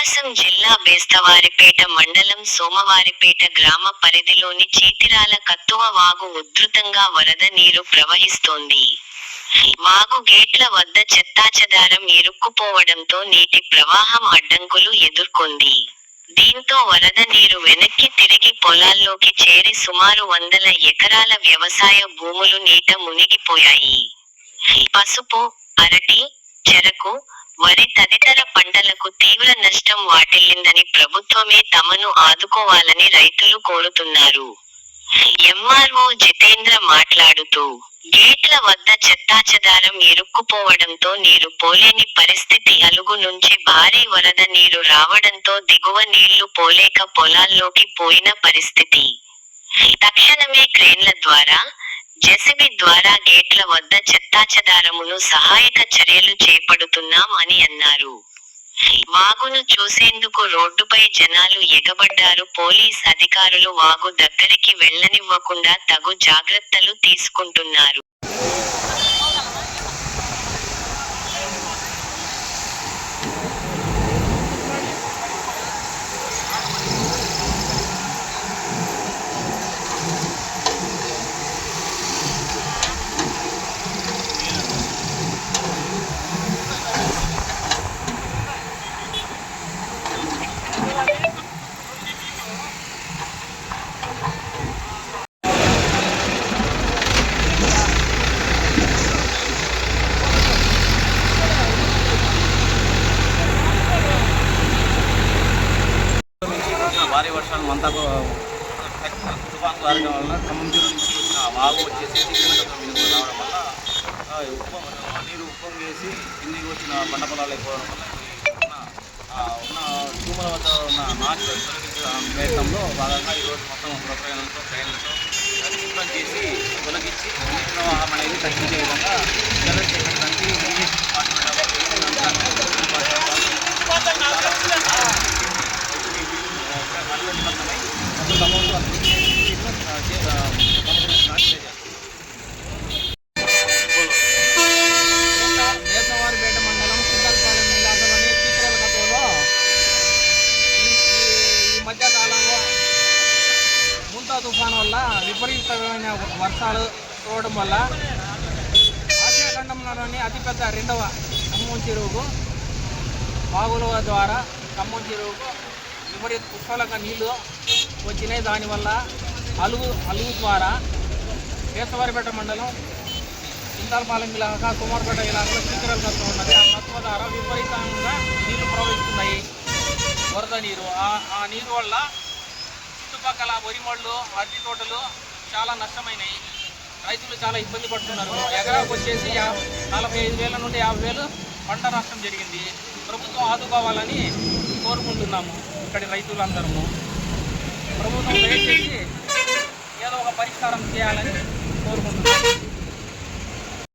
ప్రకాశం జిల్లా బేస్తవారిపేట మండలం సోమవారిపేట గ్రామ పరిధిలోని చీతిరాల కత్తువ వాగు ఉధృతంగా వరద నీరు ప్రవహిస్తోంది. వాగు గేట్ల వద్ద చెత్తాచెదారం ఇరుక్కుపోవడంతో నీటి ప్రవాహం అడ్డంకులు ఎదుర్కొంది. దీంతో వరద నీరు వెనక్కి తిరిగి పొలాల్లోకి చేరి సుమారు వందల ఎకరాల వ్యవసాయ భూములు నీట మునిగిపోయాయి. పసుపు, అరటి, చెరకు, వరి తదితర పంటలకు తీవ్ర నష్టం వాటిల్లిందని ప్రభుత్వమే తమను ఆదుకోవాలని రైతులు కోరుతున్నారు. ఎంఆర్ఓ జితేంద్ర మాట్లాడుతూ, గేట్ల వద్ద చెత్తాచెదారం ఇరుక్కుపోవడంతో నీరు పోలేని పరిస్థితి అలుగు నుంచి భారీ వరద నీరు రావడంతో దిగువ నీళ్ళు పోలేక పొలాల్లోకి పోయిన పరిస్థితి. తక్షణమే క్రేన్ల ద్వారా, జెసిబి ద్వారా గేట్ల వద్ద చెత్తాచెదారమును సహాయక చర్యలు చేపడుతున్నాం అని అన్నారు. వాగును చూసేందుకు రోడ్డుపై జనాలు ఎగబడ్డారు పోలీస్ అధికారులు వాగు దగ్గరికి వెళ్ళనివ్వకుండా తగు జాగ్రత్తలు తీసుకుంటున్నారు. వచ్చిన మేమంతా తుఫాన్ కారణం వల్ల ఖమ్మం జిల్లా నుంచి వచ్చిన వాగు వచ్చేసి శ్రీలంకతో రావడం వల్ల ఉప్పం నీరు ఉప్పం వేసి కిందికి వచ్చిన పంట పొలాలు అయిపోవడం వల్ల ఉన్న భూముల వద్ద ఉన్న నాచు తొలగించడం ప్రయత్నంలో భాగంగా ఈరోజు మొత్తం ప్రయాణంతో ప్రయాణంతో చేసి తొలగించి నీటి అనేది తగ్గించే విధంగా తుఫాను వల్ల విపరీతమైన వర్షాలు చూడడం వల్ల ఆసియా ఖండంలోని అతిపెద్ద రెండవ ఖమ్మం చెరువుకు బాగుల ద్వారా ఖమ్మం చెరువుకు విపరీత పుష్కలంగా నీళ్ళు వచ్చినాయి దానివల్ల అలుగు అలుగు ద్వారా దేశవారిపేట మండలం చింతాలపాలెం ఇలాగా కుమార్పేట ఇలాగలో చీకరలు కత్తు ఉన్నది. ఆ కత్తువ ద్వారా విపరీతంగా నీళ్ళు ప్రవహిస్తున్నాయి. వరద నీరు. ఆ ఆ నీరు వల్ల చుట్టుపక్కల వరిమళ్ళు అరటి తోటలు చాలా నష్టమైనాయి. రైతులు చాలా ఇబ్బంది పడుతున్నారు. ఎకరాకు వచ్చేసి నలభై ఐదు వేల నుండి యాభై వేలు పంట నష్టం జరిగింది. ప్రభుత్వం ఆదుకోవాలని కోరుకుంటున్నాము. ఇక్కడి రైతులందరము. ప్రభుత్వం దయచేసి ఏదో ఒక పరిష్కారం చేయాలని కోరుకుంటున్నాను.